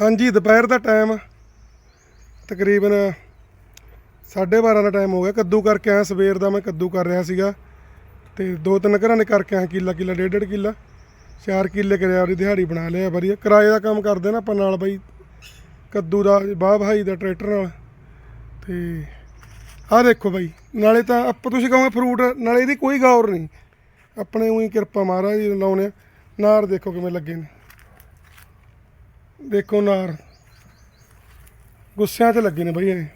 ਹਾਂਜੀ, ਦੁਪਹਿਰ ਦਾ ਟਾਈਮ ਤਕਰੀਬਨ 12:30 ਦਾ ਟਾਈਮ ਹੋ ਗਿਆ। ਕੱਦੂ ਕਰਕੇ ਆਇਆ ਸਵੇਰ ਦਾ, ਮੈਂ ਕੱਦੂ ਕਰ ਰਿਹਾ ਸੀਗਾ। ਤੇ ਦੋ ਤਿੰਨ ਘਰਾਂ ਨੇ ਕਰਕੇ ਆਇਆ ਕਿੱਲਾ ਕਿੱਲਾ ਡੇਢ ਡੇਢ ਕਿੱਲਾ। ਚਾਰ ਕਿੱਲੇ ਕਰਿਆ, ਉਹਦੀ ਦਿਹਾੜੀ ਬਣਾ ਲਿਆ, ਵਧੀਆ। ਕਿਰਾਏ ਦਾ ਕੰਮ ਕਰਦੇ ਨਾ ਆਪਾਂ ਨਾਲ, ਬਾਈ ਕੱਦੂ ਦਾ, ਬਾਹ ਭਾਈ ਦਾ, ਟਰੈਕਟਰ ਨਾਲ। ਤੇ ਆਹ ਦੇਖੋ ਬਾਈ, ਨਾਲੇ ਤਾਂ ਆਪਾਂ ਤੁਸੀਂ ਕਹੋ ਫਰੂਟ ਨਾਲੇ ਇਹਦੀ ਕੋਈ ਗੌਰ ਨਹੀਂ। ਆਪਣੇ ਉਹੀ ਕਿਰਪਾ ਮਹਾਰਾਜ ਜੀ ਲਾਉਣੇ ਆ। ਨਾਰ ਦੇਖੋ ਕਿਵੇਂ ਲੱਗੇ ਨੇ। ਦੇਖੋ ਨਾਰ। ਗੁੱਸਿਆਂ 'ਚ ਲੱਗੇ ਨੇ ਬਈ ਇਹ।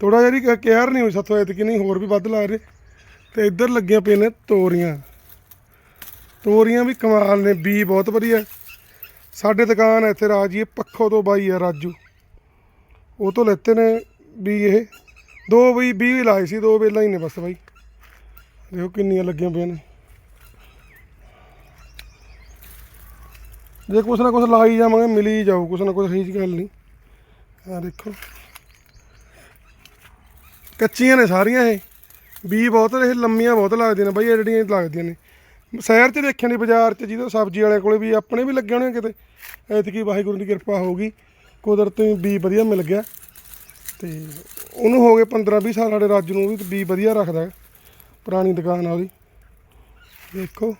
ਥੋੜਾ ਜਿਹੜੀ ਕੇਅਰ ਨਹੀਂ ਹੋਈ ਸਾਥੋਂ, ਐਤਕੀ ਨਹੀਂ, ਹੋਰ ਵੀ ਵੱਧ ਲਾ ਰਹੇ। ਤੇ ਇੱਧਰ ਲੱਗੀਆਂ ਪਈਆਂ ਨੇ ਤੋਰੀਆਂ। ਤੋਰੀਆਂ ਵੀ ਕਮਾਲ ਨੇ, ਬੀ ਬਹੁਤ ਵਧੀਆ। ਸਾਡੇ ਦੁਕਾਨ ਇੱਥੇ ਰਾਜੀ, ਪੱਖੋ ਤੋਂ ਬਾਈ ਆ ਰਾਜੂ। ਉਹ ਤੋਂ ਲੈਤੇ ਨੇ ਵੀ ਇਹ। ਦੋ ਵੀ 20 ਲਾਏ ਸੀ, ਦੋ ਵੇਲਾ ਹੀ ਨੇ ਬਸ ਬਾਈ। ਦੇਖੋ ਕਿੰਨੀਆਂ ਲੱਗੀਆਂ ਪਈਆਂ ਨੇ। ਜੇ ਕੁਛ ਨਾ ਕੁਛ ਲਾਈ ਜਾਵਾਂਗੇ, ਮਿਲੀ ਜਾਊ, ਕੁਛ ਨਾ ਕੁਛ ਸਹੀ ਗੱਲ ਨਹੀਂ। ਆ ਦੇਖੋ। ਕੱਚੀਆਂ ਨੇ ਸਾਰੀਆਂ ਇਹ। ਬੀ ਬਹੁਤ ਇਹ ਲੰਮੀਆਂ ਬਹੁਤ ਲੱਗਦੀਆਂ ਨੇ ਬਾਈ, ਇਹ ਜਿਹੜੀਆਂ ਲੱਗਦੀਆਂ ਨੇ। ਸ਼ਹਿਰ 'ਚ ਦੇਖਿਆ ਨਹੀਂ, ਬਾਜ਼ਾਰ 'ਚ ਜਿਹਦੇ ਸਬਜ਼ੀ ਵਾਲਿਆਂ ਕੋਲੇ ਵੀ ਆਪਣੇ ਵੀ ਲੱਗੇ ਹੋਣੇ ਕਿਤੇ। ਐਤਕੀ ਵਾਹਿਗੁਰੂ ਦੀ ਕਿਰਪਾ ਹੋਊਗੀ ਕੁਦਰਤੀ ਬੀ ਵਧੀਆ ਮਿਲ ਗਿਆ। ਤੇ ਉਹਨੂੰ ਹੋ ਗਏ 15 20 ਸਾਲ, ਸਾਡੇ ਰਾਜੂ ਨੂੰ ਵੀ ਬੀ ਵਧੀਆ ਰੱਖਦਾ ਪੁਰਾਣੀ ਦੁਕਾਨ ਆ ਉਹਦੀ। ਦੇਖੋ।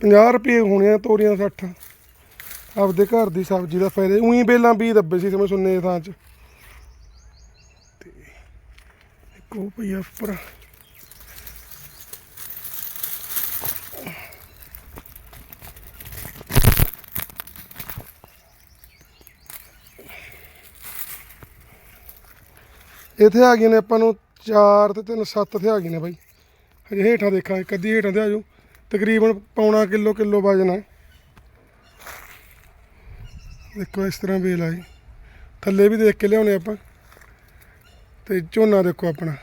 50 ਰੁਪਏ ਹੋਣੇ ਆ ਤੋਰੀਆਂ 60 ਆਪਦੇ ਘਰ ਦੀ ਸਬਜ਼ੀ ਦਾ ਫਾਇਦਾ ਉਹੀ ਬੇਲਾਂ ਬੀ ਦੱਬੇ ਸੀ ਸਮੇਂ ਸੁੰਨੇ ਦੀ ਥਾਂ 'ਚ। ਤੇ ਇੱਕ ਉਹ ਪਈ ਆ ਉੱਪਰ। ਇੱਥੇ ਆ ਗਏ ਨੇ ਆਪਾਂ ਨੂੰ 4 ਤੇ 3 7 ਇੱਥੇ ਆ ਗਏ ਨੇ ਬਾਈ। ਹਜੇ ਹੇਠਾਂ ਦੇਖਾਂ ਇੱਕ ਅੱਧੀ ਹੇਠਾਂ ਤੇ ਆ ਜਾਓ ਤਕਰੀਬਨ ਪੌਣਾ ਕਿਲੋ ਕਿਲੋ ਵਜਨ ਹੈ ਦੇਖੋ ਇਸ ਤਰ੍ਹਾਂ ਵੇਲ ਆਈ ਥੱਲੇ ਵੀ ਦੇਖ ਕੇ ਲਿਆਉਣੇ ਆਪਾਂ। ਤੇ ਝੋਨਾ ਦੇਖੋ ਆਪਣਾ।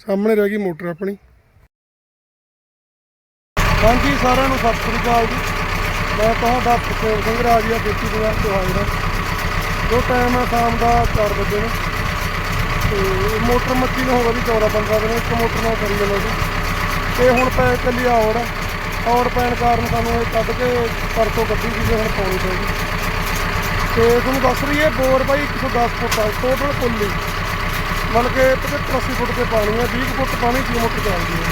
ਸਾਹਮਣੇ ਰਹਿ ਗਈ ਮੋਟਰ ਆਪਣੀ। ਹਾਂਜੀ, ਸਾਰਿਆਂ ਨੂੰ ਸਤਿ ਸ੍ਰੀ ਅਕਾਲ ਜੀ। ਮੈਂ ਤੁਹਾਡਾ ਪ੍ਰਤੇਕ ਸਿੰਘ ਰਾਜੀਆ, ਖੇਤੀ ਪੰਜਾਬ ਤੋਂ ਹਾਜ਼ਰ ਹਾਂ। ਜੋ ਟਾਈਮ ਹੈ ਸ਼ਾਮ ਦਾ 4 ਵਜੇ ਨੂੰ। ਤੇ ਮੋਟਰ ਮੱਛੀ ਨੂੰ ਹੋ ਗਈ 14 15 ਦਿਨ। ਇੱਕ ਮੋਟਰ ਨਾਲ ਕਰੀ ਜਾਂਦਾ ਸੀ ਤੇ ਹੁਣ ਪੈ ਚੱਲੀ ਆ ਔਰ ਔਰ ਪੈਣ ਕਾਰਨ ਸਾਨੂੰ ਇਹ ਕੱਢ ਕੇ ਪਰਤੋਂ ਕੱਢੀ ਸੀ ਹੁਣ ਪਾਉਣੀ ਪੈਗੀ ਤੇ ਤੁਹਾਨੂੰ ਦੱਸ ਰਹੀ ਹੈ ਬੋਰ ਬਾਈ 110 ਫੁੱਟ ਆ ਟੋਟਲ ਕੁੱਲੀ ਮਤਲਬ ਕਿ 75 80 ਫੁੱਟ ਤੇ ਪਾਣੀ ਹੈ 20 ਫੁੱਟ ਪਾਣੀ ਦੀ ਮੋਟਰ ਚੱਲਦੀ ਹੈ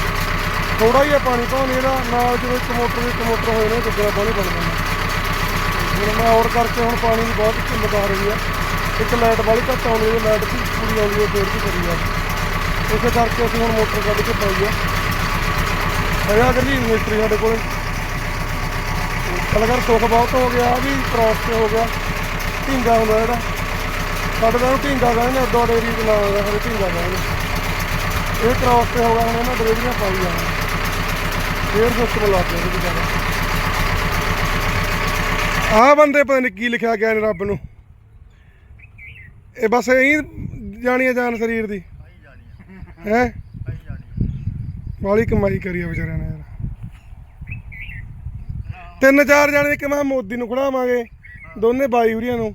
ਥੋੜਾ ਹੀ ਹੈ ਪਾਣੀ ਪਾਉਣੀ ਇਹਦਾ ਨਾਲ ਜਦੋਂ ਇੱਕ ਮੋਟਰ ਇੱਕ ਮੋਟਰ ਹੋਏ ਨੇ, ਦੂਜਾ ਪਾਣੀ ਬਣ ਜਾਂਦਾ। ਹੁਣ ਮੈਂ ਔਰ ਕਰਕੇ ਹੁਣ ਪਾਣੀ ਦੀ ਬਹੁਤ ਕਿੱਲਤ ਆ ਰਹੀ ਹੈ ਇੱਕ ਲਾਈਟ ਵਾਲੀ ਘੱਟ ਆਉਂਦੀ ਹੈ ਲਾਈਟ ਦੀ ਪੂਰੀ ਆਉਂਦੀ ਹੈ ਫੇਰ ਵੀ ਕਰੀ ਜਾ ਇਸੇ ਕਰਕੇ ਅਸੀਂ ਹੁਣ ਮੋਟਰ ਕੱਢ ਕੇ ਪਾਈ ਆ। ਹੈਗਾ ਕਿ ਨਹੀਂ ਮਿਸਤਰੀ ਸਾਡੇ ਕੋਲ। ਕਲਗਰ ਸੁੱਖ ਬਹੁਤ ਹੋ ਗਿਆ, ਵੀ ਕ੍ਰਾਸ ਤੇ ਹੋ ਗਿਆ। ਢਿੰਗਾ ਹੁੰਦਾ ਜਿਹੜਾ। ਸਾਡੇ ਦਾ ਢਿੰਗਾ ਕਹਿੰਦੇ ਅੱਡੋ ਡੇਰੀ ਦੇ ਨਾਲ ਦਾ ਹਰੇ ਢਿੰਗਾ ਕਹਿੰਦੇ ਇਹ ਕ੍ਰਾਸ ਤੇ ਹੋ ਗਿਆ, ਹੁਣ ਇਹਨਾਂ ਡਰੇਰੀਆਂ ਪਾਈ ਜਾਣਾ। ਫੇਰ ਸਿਸਟਮ ਲਾ ਇਹਦੇ ਵਿਚਾਰੇ ਆਹ ਬੰਦੇ ਪਤਾ ਨਹੀਂ ਕੀ ਲਿਖਿਆ ਗਿਆ ਨੇ ਰੱਬ ਨੂੰ। ਇਹ ਬਸ ਇਹੀ ਜਾਣੀਆਂ ਜਾਨ ਸਰੀਰ ਦੀ। ਹੈ? ਵਾਲੀ ਕਮਾਈ ਕਰੀ ਆ ਵਿਚਾਰਿਆਂ ਨੇ ਯਾਰ। ਤਿੰਨ ਚਾਰ ਜਾਣੇ ਇੱਕ ਮੈਂ ਮੋਦੀ ਨੂੰ ਖੜਾਵਾਂਗੇ, ਦੋਨੇ ਬਾਈ ਹੁਰੀਆਂ ਨੂੰ।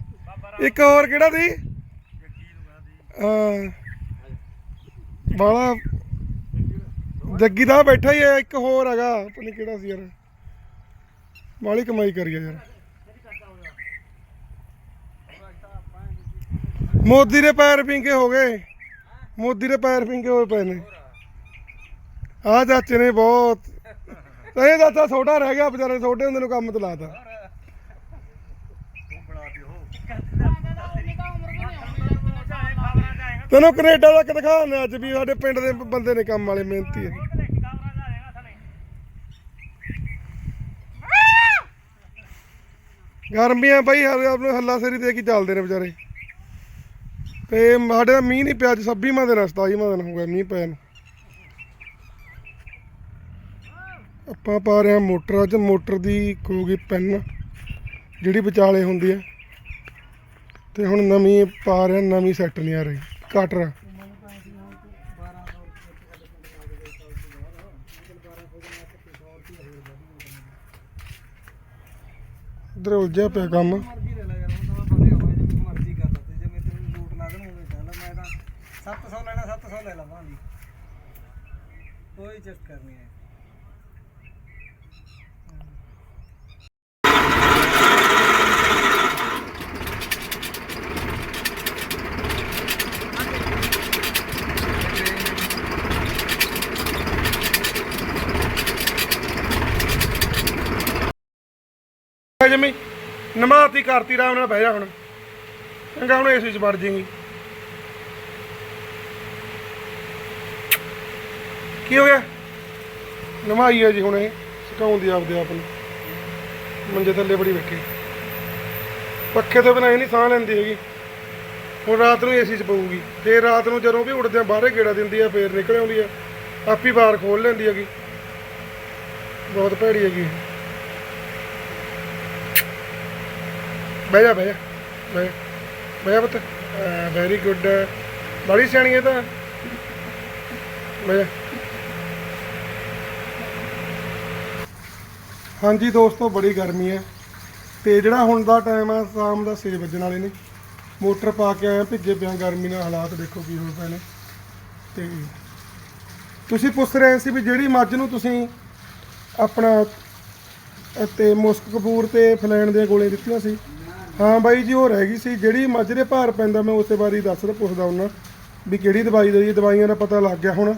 ਇੱਕ ਹੋਰ ਕਿਹੜਾ ਦੀ ਹਾਂ। ਜੱਗੀ ਦਾ ਬੈਠਾ ਹੀ ਹੈ ਇੱਕ ਹੋਰ ਹੈਗਾ, ਪਤਾ ਕਿਹੜਾ ਸੀ ਯਾਰ। ਵਾਲੀ ਕਮਾਈ ਕਰੀ ਆ ਯਾਰ। ਮੋਦੀ ਦੇ ਪੈਰ ਪਿੰਗੇ ਹੋ ਗਏ। ਮੋਦੀ ਦੇ ਪੈਰ ਪਿੰਗੇ ਹੋਏ ਪਏ ਨੇ। ਆ ਚਾਚੇ ਨੇ ਬਹੁਤ। ਇਹ ਚਾਚਾ ਛੋਟਾ ਰਹਿ ਗਿਆ ਵਿਚਾਰੇ, ਛੋਟੇ ਹੁੰਦੇ ਨੂੰ ਕੰਮ ਤੇ ਲਾਤਾ ਤੈਨੂੰ ਕੈਨੇਡਾ ਤੱਕ ਦਿਖਾਉਂਦੇ ਅੱਜ ਵੀ ਸਾਡੇ ਪਿੰਡ ਦੇ ਬੰਦੇ ਨੇ ਕੰਮ ਵਾਲੇ, ਮਿਹਨਤੀ ਹੈ ਗਰਮੀਆਂ ਬਈ ਹਰ ਆਪ ਨੂੰ ਹੱਲਾ ਸੇਰੀ ਦੇ ਕੇ ਚੱਲਦੇ ਨੇ ਵਿਚਾਰੇ। ਤੇ ਸਾਡੇ ਦਾ ਮੀਂਹ ਨਹੀਂ ਪਿਆ, ਅੱਜ 26ਵਾਂ ਦਿਨ ਆ 27ਵਾਂ ਦਿਨ ਹੋ ਗਿਆ ਮੀਂਹ ਪਿਆ ਨੂੰ ਆਪਾਂ ਪਾ ਰਹੇ ਹਾਂ ਮੋਟਰ, ਅੱਜ ਮੋਟਰ ਦੀ ਹੋ ਪੈਨ, ਜਿਹੜੀ ਵਿਚਾਲੇ ਹੁੰਦੀ ਹੈ। ਤੇ ਹੁਣ ਨਵੀਂ ਪਾ ਰਹੇ ਨਵੀਂ ਸੈੱਟ ਨਹੀਂ ਆ ਰਹੀ ਕਟਰ ਇਧਰ ਉਲਝਿਆ ਪਿਆ ਕੰਮ। ਮਰਜ਼ੀ ਲੈ ਲੈ ਯਾਰ ਹੁਣ ਤਾਂ ਮੈਂ ਬੰਦੇ ਹੋਏ ਜਿਵੇਂ ਮਰਜ਼ੀ ਕਰ ਲਾ ਤੇ ਜੇ ਮੈਂ ਤੈਨੂੰ ਲੂਟ ਲੱਗਣ ਹੋਵੇ ਚੱਲ ਮੈਂ ਤਾਂ 700 ਲੈਣਾ 700 ਲੈ ਲਾ ਭਾਂਜੀ ਕੋਈ ਚੱਕਰ ਨਹੀਂ ਹੈ ਹੈ ਜਮੀ। ਨਮਾਤੀ ਕਰਤੀ ਰਾਮ ਨਾਲ ਬਹਿ ਜਾ ਹੁਣ। ਚੰਗਾ, ਹੁਣ ਏਸੀ ਚ ਵੜ ਜਾਏਗੀ। ਕੀ ਹੋ ਗਿਆ? ਨਮਾਈ ਹੈ ਜੀ ਹੁਣ ਇਹ। ਸੁਕਾਉਂਦੀ ਆਪਦੇ ਆਪ ਨੂੰ। ਮੰਜੇ ਥੱਲੇ ਬੜੀ ਬੈਠੀ ਪੱਖੇ ਤੋਂ ਬਿਨਾਂ ਇਹ ਨਹੀਂ, ਸਾਹ ਲੈਂਦੀ ਹੈਗੀ। ਹੁਣ ਰਾਤ ਨੂੰ ਏਸੀ 'ਚ ਪਊਗੀ। ਫੇਰ ਰਾਤ ਨੂੰ ਜਦੋਂ ਵੀ ਉੱਡਦੇ ਆ ਬਾਹਰੇ ਗੇੜਾ ਦਿੰਦੀ ਆ, ਫੇਰ ਨਿਕਲ ਆਉਂਦੀ ਆ। ਆਪੀ ਬਾਹਰ ਖੋਲ ਲੈਂਦੀ ਹੈਗੀ। ਬਹੁਤ ਭੈੜੀ ਹੈਗੀ ਬਹਿ ਜਾ ਬਹਿ ਜਾ ਬਹਿ ਜਾ। ਬਹਿ ਜਾ ਪੁੱਤ। ਵੈਰੀ ਗੁੱਡ ਬੜੀ ਸਿਆਣੀ ਹੈ ਤਾਂ। ਬਹਿ ਜਾ। ਹਾਂਜੀ ਦੋਸਤੋ, ਬੜੀ ਗਰਮੀ ਹੈ ਤੇ ਜਿਹੜਾ ਹੁਣ ਦਾ ਟਾਈਮ ਆ, ਸ਼ਾਮ ਦਾ 6 ਵੱਜਣ ਵਾਲੇ ਨੇ। ਮੋਟਰ ਪਾ ਕੇ ਆਇਆ ਭਿੱਜੇ ਪਿਆ ਗਰਮੀ ਨਾਲ ਹਾਲਾਤ ਦੇਖੋ ਕੀ ਹੋਏ ਪਏ ਨੇ। ਤੇ ਤੁਸੀਂ ਪੁੱਛ ਰਹੇ ਸੀ ਵੀ ਜਿਹੜੀ ਮੱਝ ਨੂੰ ਤੁਸੀਂ ਆਪਣਾ, ਤੇ ਮੁਸਕ ਕਪੂਰ ਤੇ ਫਲੈਣ ਦੀਆਂ ਗੋਲੀਆਂ ਦਿੱਤੀਆਂ ਸੀ ਹਾਂ ਬਾਈ ਜੀ ਉਹ ਰਹਿ ਗਈ ਸੀ। ਜਿਹੜੀ ਮੱਝ ਦੇ ਭਾਰ ਪੈਂਦਾ, ਮੈਂ ਉਸੇ ਬਾਰੇ ਹੀ ਦੱਸਦਾ ਪੁੱਛਦਾ ਉਹਨਾਂ ਵੀ ਕਿਹੜੀ ਦਵਾਈ ਦਈ ਦਵਾਈਆਂ ਦਾ ਪਤਾ ਲੱਗ ਗਿਆ ਹੁਣ।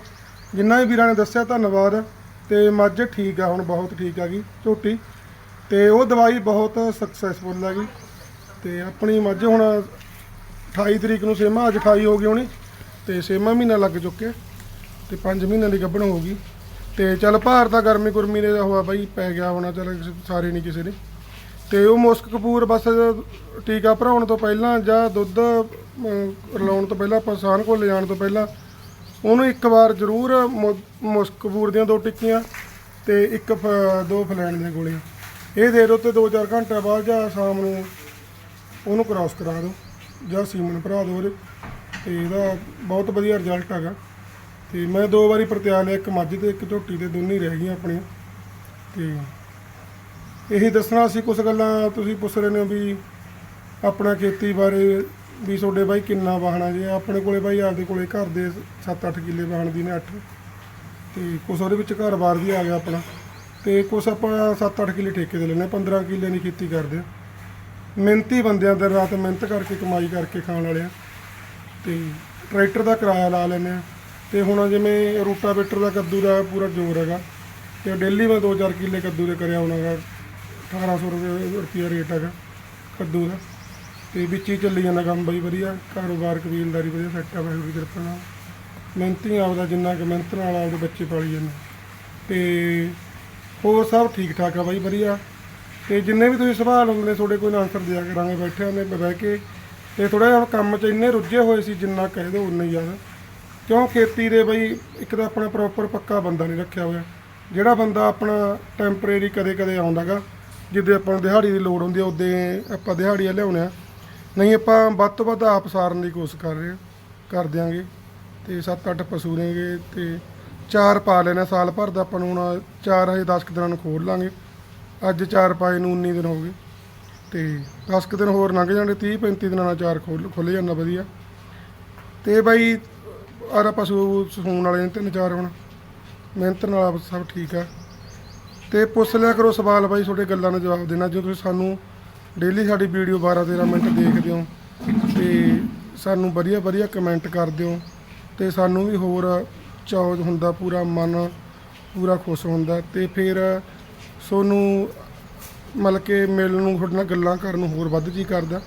ਜਿੰਨਾ ਵੀ ਵੀਰਾਂ ਨੇ ਦੱਸਿਆ, ਧੰਨਵਾਦ। ਤੇ ਮੱਝ ਠੀਕ ਆ ਹੁਣ, ਬਹੁਤ ਠੀਕ ਆ ਗਈ, ਝੋਟੀ। ਤੇ ਉਹ ਦਵਾਈ ਬਹੁਤ ਸਕਸੈਸਫੁਲ ਹੈਗੀ ਤੇ ਆਪਣੀ ਮੱਝ ਹੁਣ 28 ਤਰੀਕ ਨੂੰ ਸੇਮਾ, ਅੱਜ 28 ਹੋ ਗਈ ਹੋਣੀ। ਤੇ ਸੇਮਾ ਮਹੀਨਾ ਲੱਗ ਚੁੱਕਿਆ। ਤੇ 5 ਮਹੀਨਿਆਂ ਦੀ ਗੱਭਣ ਹੋ ਗਈ। ਤੇ ਚੱਲ ਭਾਰ ਤਾਂ ਗਰਮੀ ਗੁਰਮੀ ਨੇ ਹੋਆ ਬਾਈ, ਪੈ ਗਿਆ ਹੋਣਾ, ਚੱਲ ਸਾਰੇ ਨਹੀਂ ਕਿਸੇ ਨੇ ਤੇ ਉਹ ਮੁਸਕ ਕਪੂਰ ਬਸ ਟੀਕਾ ਭਰਾਉਣ ਤੋਂ ਪਹਿਲਾਂ ਜਾਂ ਦੁੱਧ ਰਲਾਉਣ ਤੋਂ ਪਹਿਲਾਂ, ਆਪਾਂ ਕੋਲ ਲਿਜਾਣ ਤੋਂ ਪਹਿਲਾਂ, ਉਹਨੂੰ ਇੱਕ ਵਾਰ ਜ਼ਰੂਰ ਮੁ- ਮੁਸਕ ਕਪੂਰ ਦੀਆਂ ਦੋ ਟਿੱਕੀਆਂ ਤੇ ਇੱਕ ਫ- ਦੋ ਫਲੈਣ ਦੀਆਂ ਗੋਲੀਆਂ। ਇਹ ਦੇ ਦਿਓ ਤੇ 2-4 ਘੰਟੇ ਬਾਅਦ ਜਾਂ ਸ਼ਾਮ ਨੂੰ ਉਹਨੂੰ ਕ੍ਰਾਸ ਕਰਾ ਦਿਓ ਜਾਂ ਸੀਮਨ ਭਰਾ ਦਿਓ ਉਹਦੇ। ਤੇ ਇਹਦਾ ਬਹੁਤ ਵਧੀਆ ਰਿਜ਼ਲਟ ਹੈਗਾ। ਤੇ ਮੈਂ ਦੋ ਵਾਰੀ ਪ੍ਰਤਿਆ ਲਿਆ, ਇੱਕ ਮੱਝ ਤੇ ਇੱਕ ਝੋਟੀ ਤੇ ਦੋਨੇ ਰਹਿ ਗਈਆਂ ਆਪਣੀਆਂ। ਤੇ ਇਹੀ ਦੱਸਣਾ ਸੀ ਕੁਝ ਗੱਲਾਂ ਤੁਸੀਂ ਪੁੱਛ ਰਹੇ ਨੇ ਵੀ ਆਪਣਾ ਖੇਤੀ ਬਾਰੇ ਵੀ ਤੁਹਾਡੇ ਬਾਈ ਕਿੰਨਾ ਵਾਹਣਾ ਜੇ? ਆਪਣੇ ਕੋਲੇ ਬਾਈ ਆਪਦੇ ਕੋਲੇ ਘਰ ਦੇ 7-8 ਕਿੱਲੇ ਵਾਹਣ ਦੀ ਨੇ 8 ਤੇ ਕੁਛ ਉਹਦੇ ਵਿੱਚ ਘਰ-ਬਾਰ ਵੀ ਆ ਗਿਆ ਆਪਣਾ। ਤੇ ਕੁਛ ਆਪਾਂ 7-8 ਕਿੱਲੇ ਠੇਕੇ ਤੇ ਲੈਣੇ 15 ਕਿੱਲੇ ਦੀ ਖੇਤੀ ਕਰਦੇ। ਆ ਮਿਹਨਤੀ ਬੰਦਿਆਂ ਦਿਨ ਰਾਤ ਮਿਹਨਤ ਕਰਕੇ, ਕਮਾਈ ਕਰਕੇ ਖਾਣ ਵਾਲੇ ਆ। ਤੇ ਟਰੈਕਟਰ ਦਾ ਕਿਰਾਇਆ ਲਾ ਲੈਂਦੇ ਆ ਤੇ ਹੁਣ ਜਿਵੇਂ ਰੂਟਾਵੇਟਰ ਦਾ ਕੱਦੂ ਦਾ ਪੂਰਾ ਜ਼ੋਰ ਹੈਗਾ। ਤੇ ਡੇਲੀ ਮੈਂ 2-4 ਕਿੱਲੇ ਕੱਦੂ ਦੇ ਕਰਿਆ ਹੋਣਾਗਾ 1800 ਰੁਪਏ ਰੁਪਿਆ ਰੇਟ ਹੈਗਾ ਕੱਦੂ ਦਾ। ਤੇ ਵਿੱਚ ਹੀ ਚੱਲੀ ਜਾਂਦਾ ਕੰਮ ਬਈ ਵਧੀਆ, ਕਾਰੋਬਾਰ, ਕਬੀਲਦਾਰੀ ਵਧੀਆ ਸੈੱਟ ਆ ਵਾਹਿਗੁਰੂ ਦੀ ਕਿਰਪਾ ਨਾਲ। ਮਿਹਨਤੀ ਆਪਦਾ ਜਿੰਨਾ ਕੁ ਮਿਹਨਤ ਨਾਲ ਆਪਦੇ ਬੱਚੇ ਪਾਲੀ ਜਾਂਦੇ। ਤੇ ਹੋਰ ਸਭ ਠੀਕ ਠਾਕ ਆ ਬਾਈ, ਵਧੀਆ। ਤੇ ਜਿੰਨੇ ਵੀ ਤੁਸੀਂ ਸਵਾਲ ਹੁੰਦੇ ਨੇ, ਤੁਹਾਡੇ ਕੋਈ ਆਨਸਰ ਦਿਆ ਕਰਾਂਗੇ ਬੈਠਿਆਂ ਨੇ ਬਹਿ ਕੇ। ਤੇ ਥੋੜਾ ਜਿਹਾ ਕੰਮ 'ਚ ਇੰਨੇ ਰੁੱਝੇ ਹੋਏ ਸੀ, ਜਿੰਨਾ ਕਹਿ ਦੋ ਉਨਾ ਹੀ ਜ਼ਿਆਦਾ। ਕਿਉਂ ਖੇਤੀ ਦੇ ਬਈ, ਇੱਕ ਤਾਂ ਆਪਣਾ ਪ੍ਰੋਪਰ ਪੱਕਾ ਬੰਦਾ ਨਹੀਂ ਰੱਖਿਆ ਹੋਇਆ। ਜਿਹੜਾ ਬੰਦਾ ਆਪਣਾ ਟੈਂਪਰੇਰੀ ਕਦੇ ਕਦੇ ਆਉਂਦਾਗਾ ਜਿੱਦੇ ਆਪਾਂ ਨੂੰ ਦਿਹਾੜੀ ਦੀ ਲੋੜ ਹੁੰਦੀ ਆ, ਉਦੋਂ ਆਪਾਂ ਦਿਹਾੜੀਆਂ ਲਿਆਉਣੇ ਆ। ਨਹੀਂ, ਆਪਾਂ ਵੱਧ ਤੋਂ ਵੱਧ ਆਪ ਸਾਰਨ ਦੀ ਕੋਸ਼ਿਸ਼ ਕਰ ਰਹੇ ਹਾਂ ਕਰ ਦਿਆਂਗੇ। ਤੇ 7-8 ਪਸ਼ੂ ਨੇਗੇ ਤੇ ਚਾਰ ਪਾ ਲੈਣਾ ਸਾਲ ਭਰ ਦਾ, ਆਪਾਂ ਨੂੰ ਹੁਣ ਚਾਰ ਹਜੇ 10 ਕੁ ਦਿਨਾਂ ਨੂੰ ਖੋਲ ਲਾਂਗੇ। ਅੱਜ ਚਾਰ ਪਾਏ ਨੂੰ 19 ਦਿਨ ਹੋ ਗਏ। ਤੇ 10 ਕੁ ਦਿਨ ਹੋਰ ਲੰਘ ਜਾਣਗੇ 30 35 ਦਿਨਾਂ ਨਾਲ ਚਾਰ ਖੋਲ ਖੁੱਲ ਜਾਂਦਾ ਵਧੀਆ। ਤੇ ਬਾਈ ਆਰਾ ਪਸ਼ੂ ਸੂਣ ਵਾਲੇ ਨੇ ਤਿੰਨ ਚਾਰ ਹੁਣ। ਮਿਹਨਤ ਨਾਲ ਸਭ ਠੀਕ ਆ। ਤੇ ਪੁੱਛ ਲਿਆ ਕਰੋ ਸਵਾਲ ਬਾਈ ਤੁਹਾਡੇ ਗੱਲਾਂ ਦਾ ਜਵਾਬ ਦੇਣਾ। ਜੋ ਤੁਸੀਂ ਸਾਨੂੰ ਡੇਲੀ ਸਾਡੀ ਵੀਡੀਓ 12 13 ਮਿੰਟ ਦੇਖਦੇ ਹੋ ਤੇ ਸਾਨੂੰ ਵਧੀਆ ਵਧੀਆ ਕਮੈਂਟ ਕਰਦੇ ਹੋ ਤੇ ਸਾਨੂੰ ਵੀ ਹੋਰ ਚਾਅ ਹੁੰਦਾ, ਪੂਰਾ ਮਨ ਪੂਰਾ ਖੁਸ਼ ਹੁੰਦਾ ਤੇ ਫਿਰ ਸੋਨੂੰ ਮਤਲਬ ਕਿ ਮਿਲਣ ਨੂੰ, ਤੁਹਾਡੇ ਨਾਲ ਗੱਲਾਂ ਕਰਨ ਨੂੰ ਹੋਰ ਵੱਧ ਜੀ ਕਰਦਾ।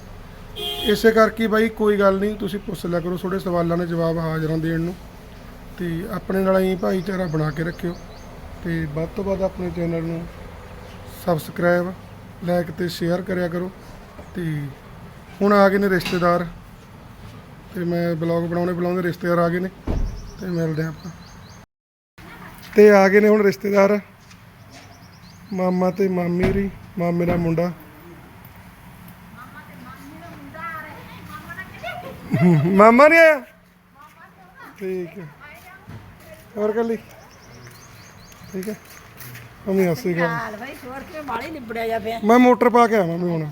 ਇਸੇ ਕਰਕੇ ਬਾਈ ਕੋਈ ਗੱਲ ਨਹੀਂ, ਤੁਸੀਂ ਪੁੱਛ ਲਿਆ ਕਰੋ, ਤੁਹਾਡੇ ਸਵਾਲਾਂ ਦੇ ਜਵਾਬ ਹਾਜ਼ਰਾਂ ਦੇਣ ਨੂੰ ਤੇ ਆਪਣੇ ਨਾਲ ਹੀ ਭਾਈਚਾਰਾ ਬਣਾ ਕੇ ਰੱਖਿਓ। ਤੇ ਵੱਧ ਤੋਂ ਵੱਧ ਆਪਣੇ ਚੈਨਲ ਨੂੰ ਸਬਸਕ੍ਰਾਈਬ ਲਾਈਕ ਤੇ ਸ਼ੇਅਰ ਕਰਿਆ ਕਰੋ। ਤੇ ਹੁਣ ਆ ਗਏ ਨੇ ਰਿਸ਼ਤੇਦਾਰ। ਤੇ ਮੈਂ ਬਲੌਗ ਬਣਾਉਣੇ ਬੁਲਾਉਂਦੇ ਰਿਸ਼ਤੇਦਾਰ ਆ ਗਏ ਨੇ। ਤੇ ਮਿਲਦੇ ਆਪਾਂ। ਤੇ ਆ ਗਏ ਨੇ ਹੁਣ ਰਿਸ਼ਤੇਦਾਰ। ਮਾਮਾ ਤੇ ਮਾਮੀ ਹੋਰੀ ਮਾਮੇ ਦਾ ਮੁੰਡਾ। ਮਾਮਾ ਨਹੀਂ ਆਇਆ ਠੀਕ ਹੈ। ਹੋਰ ਕੱਲੀ? ਠੀਕ ਹੈ? ਮੰਮੀ ਹੱਸੀ ਗਾ ਹਾਲ ਭਾਈ ਛੋੜ ਕੇ ਬਾਲੀ ਨਿਬੜਿਆ ਜਾ ਪਿਆ? ਮੈਂ ਮੋਟਰ ਪਾ ਕੇ ਆਵਾਂ ਮੈਂ ਹੁਣ।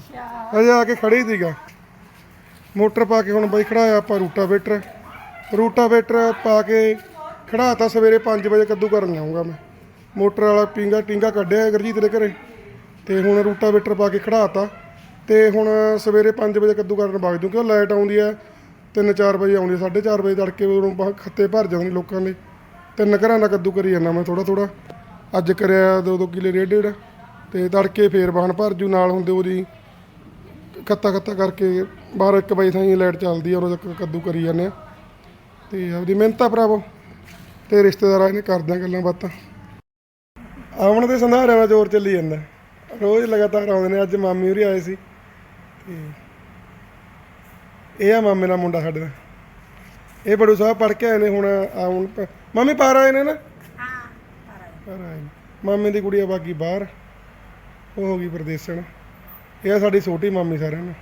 ਅਜੇ ਆ ਕੇ ਖੜੀ ਸੀਗਾ। ਮੋਟਰ ਪਾ ਕੇ ਹੁਣ ਬਾਈ ਖੜਾਇਆ ਆਪਾਂ ਰੂਟਾਵੇਟਰ। ਰੂਟਾਵੇਟਰ ਪਾ ਕੇ ਖੜਾਤਾ ਸਵੇਰੇ 5 ਵਜੇ ਕੱਦੂ ਕਰਨ ਜਾਊਂਗਾ ਮੈਂ। ਮੋਟਰ ਵਾਲਾ ਪਿੰਗਾ ਟਿੰਗਾ ਕੱਢਿਆ ਗੁਰਜੀਤ ਦੇ ਘਰੇ। ਤੇ ਹੁਣ ਰੂਟਾਵੇਟਰ ਪਾ ਕੇ ਖੜਾਤਾ। ਤੇ ਹੁਣ ਸਵੇਰੇ 5 ਵਜੇ ਕੱਦੂ ਕਰਨ ਵਗ ਜੂ ਕਿਉਂ ਲਾਈਟ ਆਉਂਦੀ ਹੈ? 3-4 ਵਜੇ ਆਉਂਦੀ 4:30 ਵਜੇ ਤੜਕੇ ਉਦੋਂ ਖੱਤੇ ਭਰ ਜਾਂਦੇ ਲੋਕਾਂ ਦੇ। ਤਿੰਨ ਘਰਾਂ ਦਾ ਕੱਦੂ ਕਰੀ ਜਾਂਦਾ ਮੈਂ ਥੋੜਾ ਥੋੜਾ ਅੱਜ ਕਰਿਆ 2-2 ਕਿਲੇ ਡੇਢ ਡੇਢ ਤੇ ਤੜਕੇ ਫੇਰ ਵਾਹਣ ਭਰ ਜੂ ਨਾਲ ਹੁੰਦੇ ਉਹਦੀ ਕੱਤਾ ਕੱਤਾ ਕਰਕੇ 12 1 ਵਜੇ ਥਾਈ ਲਾਈਟ ਚੱਲਦੀ ਆ, ਉਦੋਂ ਤੱਕ ਕੱਦੂ ਕਰੀ ਜਾਂਦੇ ਆ। ਤੇ ਆਪਦੀ ਮਿਹਨਤ ਆ ਭਰਾਵੋ ਤੇ ਰਿਸ਼ਤੇਦਾਰਾਂ ਨੇ ਕਰਦਿਆਂ ਗੱਲਾਂ ਬਾਤਾਂ। ਆਉਣ ਦੇ ਸੰਧਾਰਿਆਂ ਦਾ ਜ਼ੋਰ ਚੱਲੀ ਜਾਂਦਾ। ਰੋਜ਼ ਲਗਾਤਾਰ ਆਉਂਦੇ ਨੇ, ਅੱਜ ਮਾਮੀ ਹੋਰੀ ਆਏ ਸੀ ਤੇ ਇਹ ਆ ਮਾਮੇ ਦਾ ਮੁੰਡਾ ਸਾਡੇ ਦਾ ਇਹ ਬੜੂ ਸਾਹਿਬ ਪੜ ਕੇ ਆਏ ਨੇ ਹੁਣ ਆਉਣ ਪ- ਮਾਮੀ ਪਾਰ ਆਏ ਨੇ ਨਾ? ਹਾਂ ਪਾਰ ਆਏ। ਨੇ। ਮਾਮੇ ਦੀ ਕੁੜੀ ਆ ਬਾਕੀ ਬਾਹਰ। ਉਹ ਹੋ ਗਈ ਪ੍ਰਦੇਸਣ। ਇਹ ਆ ਸਾਡੀ ਛੋਟੀ ਮਾਮੀ ਸਾਰਿਆਂ ਨੂੰ।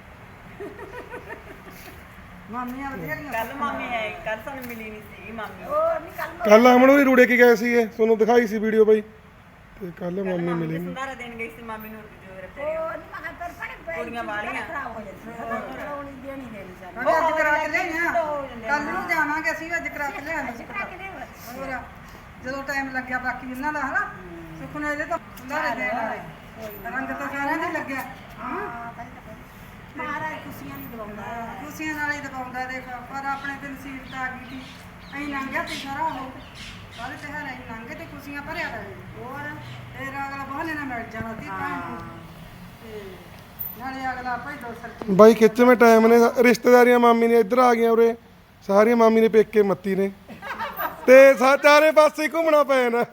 ਮਾਮੀਆਂ ਕੱਲ ਮਾਮੀ ਆਏ ਕੱਲ ਸਾਨੂੰ ਮਿਲੀ ਨਹੀਂ ਸੀ ਮਾਮੀ। ਹੋਰ ਨਹੀਂ ਕੱਲ ਕੱਲ ਆਮਣ ਹੋਰੀ ਰੂੜੇ ਕੇ ਗਏ ਸੀਗੇ? ਤੁਹਾਨੂੰ ਦਿਖਾਈ ਸੀ ਵੀਡੀਓ ਬਾਈ। ਤੇ ਕੱਲ ਮਾਮੀ ਮਿਲੀ ਨਹੀਂ ਸੰਧਾਰਾ ਦੇਣ ਗਈ ਸੀ ਮਾਮੀ ਨੂੰ ਜੋ ਉਹ ਨਹੀਂ ਮਹਾਂ ਪਰ ਪੜੇ ਕੁੜੀਆਂ ਵਾਲੀਆਂ। ਖਰਾਬ ਹੋ ਜਾਂਦੀ ਉਹ ਨਹੀਂ ਦੇਣੀ ਸਾਨੂੰ। ਅੱਜ ਕਰਾ ਕੇ ਲਿਆਈਆਂ ਕੱਲ ਨੂੰ ਜਾਵਾਂਗੇ ਅਸੀਂ ਅੱਜ ਕਰਾ ਕੇ ਲਿਆਵਾਂਗੇ। ਕਰਾ ਕੇ ਦੇ। ਹੋਰ ਜਦੋਂ ਟਾਈਮ ਲੱਗਿਆ ਬਾਕੀ ਇਹਨਾਂ ਦਾ ਹਨਾ? ਸੁੱਖ ਨੇ ਇਹਦੇ ਤਾਂ ਲਾਰੇ ਵਾਲੇ ਰੰਗ ਤਾਂ ਸਾਰਿਆਂ ਦੇ ਲੱਗਿਆ। ਹਾਂ ਤਾਂ ਤਾਂ। ਮਹਾਰਾਜ ਖੁਸ਼ੀਆਂ ਨਹੀਂ ਦਵਾਉਂਦਾ ਖੁਸ਼ੀਆਂ ਨਾਲ ਹੀ ਦਿਖਾਉਂਦਾ ਦੇਖ ਪਰ ਆਪਣੇ ਤੇ ਨਸੀਬ ਤਾਂ ਆ ਗਈ ਸੀ। ਅਸੀਂ ਲੰਘਿਆ ਤੇ ਸਾਰਾ ਉਹ। ਸਾਰੇ ਤਿਉਹਾਰ ਅਸੀਂ ਲੰਘੇ ਤੇ ਖੁਸ਼ੀਆਂ ਭਰਿਆ ਰਹੇ ਹੋਰ? ਅਗਲਾ ਬਹਾਨੇ ਨਾਲ ਮਿਲ ਜਾਣਾ ਸੀ ਤੇ ਨਾਲੇ ਅਗਲਾ ਭਾਈ ਦੋ ਸਰਕੀ ਬਾਈ ਖਿੱਚਵੇਂ ਟਾਈਮ ਨੇ ਰਿਸ਼ਤੇਦਾਰੀਆਂ ਮਾਮੀ ਨੇ ਇੱਧਰ ਆ ਗਈਆਂ ਉਰੇ। ਸਾਰੀਆਂ ਮਾਮੀ ਨੇ ਪੇਕੇ ਮੱਤੀ ਨੇ। ਤੇ ਸਾ ਚਾਰੇ ਪਾਸੇ ਹੀ ਘੁੰਮਣਾ ਪੈ ਜਾਣਾ।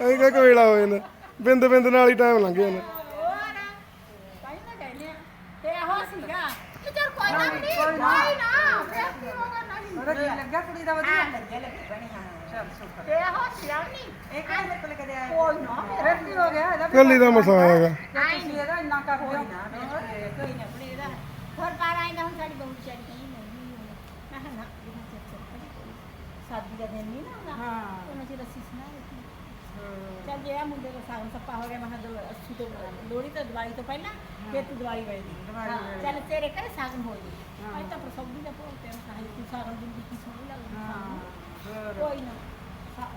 ਇਹ ਕਿਹ ਵੇਲਾ ਹੋ ਜਾਂਦਾ ਬਿੰਦ ਬਿੰਦ ਨਾਲ ਹੀ ਟਾਈਮ ਲੰਘ ਜਾਂਦਾ ਹੋਰ ਤਾਂ ਕਹਿੰਦੇ ਆ ਤੇ ਇਹੋ ਸੀਗਾ ਕਿ ਚਲ ਕੋਈ ਨਾ ਨਹੀਂ ਕੋਈ ਨਾ ਫਿਰ ਕੀ ਹੋਗਾ ਨਹੀਂ ਉਹਦਾ ਕੀ ਲੱਗਾ ਕੁੜੀ ਦਾ ਵਧੀਆ ਲੱਗੇ ਲੱਗੇ ਬਣੀ ਹਾਂ ਚੱਲ ਸੁੱਖ ਤੇ ਇਹੋ ਸੀਗਾ ਨਹੀਂ ਇਹ ਕਿਹੜੇ ਮਤਲਬ ਕਦੇ ਆਏ ਕੋਈ ਨਾ ਫਿਰ ਕੀ ਹੋ ਗਿਆ? ਇਹਦਾ ਕੱਲੀ ਦਾ ਮਸਾ ਆਏਗਾ ਤੁਸੀਂ ਇਹਦਾ ਇੰਨਾ ਕਰਦੇ ਹੋ। ਕੋਈ ਨਾ ਆਪਣੇ ਇਹਦਾ ਹੋਰ ਪਾਰ ਆਏਗਾ ਹੁਣ ਸਾਡੀ ਬਹੂ ਚਾਰੀ ਕਹਿੰਦੀ ਨਹੀਂ ਮੈਂ ਕਿਹਾ ਨਾ ਇਹਨਾਂ ਪੜੀ ਕੋਈ ਸਾਦੀ ਦਾ ਦਿਨ ਨਹੀਂ ਨਾ ਹੁੰਦਾ ਹਾਂ। ਉਹਨਾਂ ਚਿਰ ਅਸੀਂ ਸੁਣਾ ਚੱਲ ਜੇ ਆ ਮੁੰਡੇ ਦਾ ਸਾਗਨ ਸੱਪਾ ਹੋ ਗਿਆ ਮੈਂ ਕਿਹਾ ਦੋ- ਅੱਸੂ ਤੋਂ ਲੋੜੀ ਤੋਂ ਦਿਵਾਲੀ ਤੋਂ ਪਹਿਲਾਂ ਫਿਰ ਤੂੰ ਦਿਵਾਲੀ ਵੇਲੇ। ਚੱਲ ਤੇਰੇ ਘਰੇ ਸਾਗਨ ਹੋ। ਜੀ ਅੱਜ ਤਾਂ ਪ੍ਰਸੌਦੀ ਦਾ ਭੋਗ ਤੇ ਸਾਗਨ ਦਿੰਦੀ ਕੀ ਸੋਹਣੀ ਲੱਗਦੀ। ਕੋਈ ਨਾ।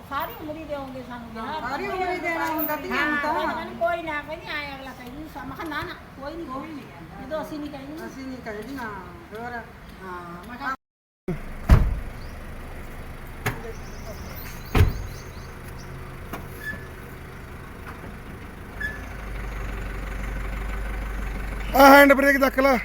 ਸਾਰੀ ਉਮਰ ਹੀ ਦੇਵੋਗੇ ਸਾਨੂੰ? ਜਨਾਬ ਸਾਰੀ ਉਮਰ ਹੀ ਦੇਣਾ ਹੁੰਦਾ ਧੀਆਂ ਨੂੰ ਹਾਂ, ਤਾਂ ਕੋਈ ਨਾ ਕਹਿੰਦੀ ਆਏ ਅਗਲਾ ਕਹਿੰਦੀ ਸਾ ਮੈਂ ਕਿਹਾ ਨਾ ਨਾ ਕੋਈ ਨਹੀਂ ਕੋਈ ਨਹੀਂ ਜਦੋਂ ਅਸੀਂ ਨਹੀਂ ਕਹਿੰਦੇ ਅਸੀਂ ਨਹੀਂ ਕਹਿੰਦੇ ਨਾ ਹੋਰ। ਹਾਂ ਮੈਂ ਕਿਹਾ ਆ ਹੈਂਡ ਬ੍ਰੇਕ ਚੱਕ ਲਾ।